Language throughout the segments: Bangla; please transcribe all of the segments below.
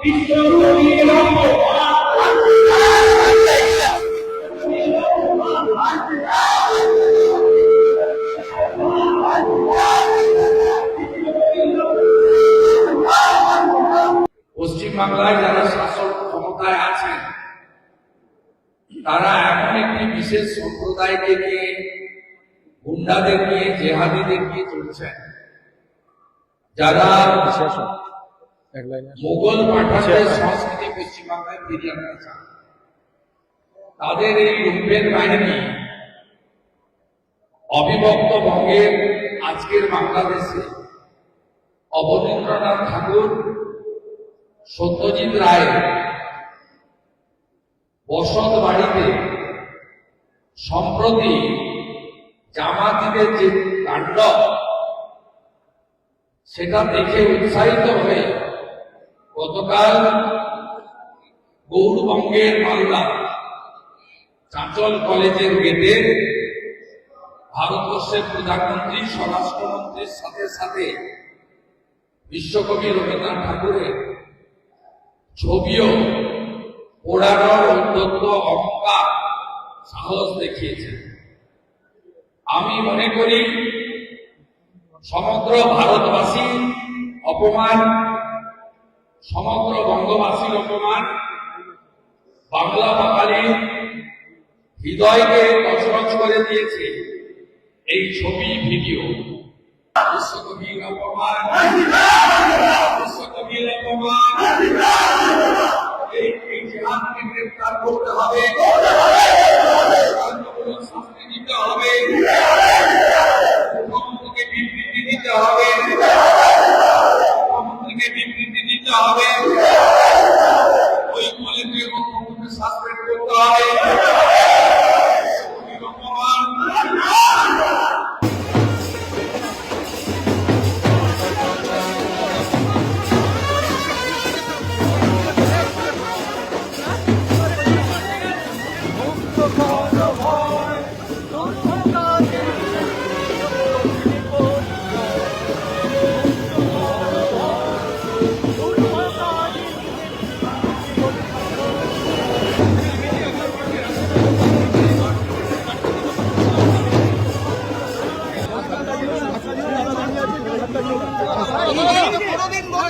Cristo, পশ্চিমবাংলায় যারা শাসক ক্ষমতায় আছেন, তারা এমন একটি বিশেষ সম্প্রদায়কে নিয়ে, গুন্ডাদের নিয়ে, জেহাদিদের নিয়ে চলছেন। যারা মোগল পাঠানদের সংস্কৃতি পশ্চিমবাংলায় ফিরিয়ে আনতে চান, তাদের এই লুম্পেন বাহিনী অবিভক্ত বঙ্গের আজকের বাংলাদেশে অবনীন্দ্রনাথ ঠাকুর সত্যজিৎ রায় বসত বাড়িতে সম্প্রতি জামাতিদের যে কাণ্ড সেটা দেখে উৎসাহিত হয়ে গতকাল গৌরবঙ্গের মালদা চাঁচল কলেজের গেটে ভারতবর্ষের প্রধানমন্ত্রী, স্বরাষ্ট্রমন্ত্রীর সাথে সাথে বিশ্বকবি রবীন্দ্রনাথ ঠাকুরের ছবিও পোড়ানোর উদ্যত্ত অহংকার, সাহস দেখিয়েছে। আমি মনে করি সমগ্র ভারতবাসী অপমান, সমগ্র বঙ্গবাসীর অপমান, বাংলা বাঙালি হৃদয়কে তছনছ করে দিয়েছে এই ছবি, ভিডিও। বিশ্বকবির অপমান বিশ্বকবির অপমান এই এই জেহাদকে গ্রেফতার করতে হবে দণ্ডমূলক শাস্তি দিতে হবে। মুখ্যমন্ত্রীকে বিবৃতি দিতে হবে। মুখ্যমন্ত্রীকে বিবৃতি দিতে হবে। ওই কলেজের মুখ্যমন্ত্রী সাসপেন্ড করতে হবে।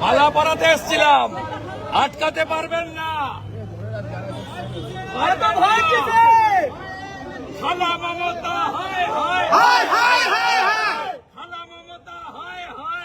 মালা পরাতে এসছিলাম আটকাতে পারবেন না খালা মমতা হায় হায় হায় হায় হায় হায় খালা মমতা হায় হায়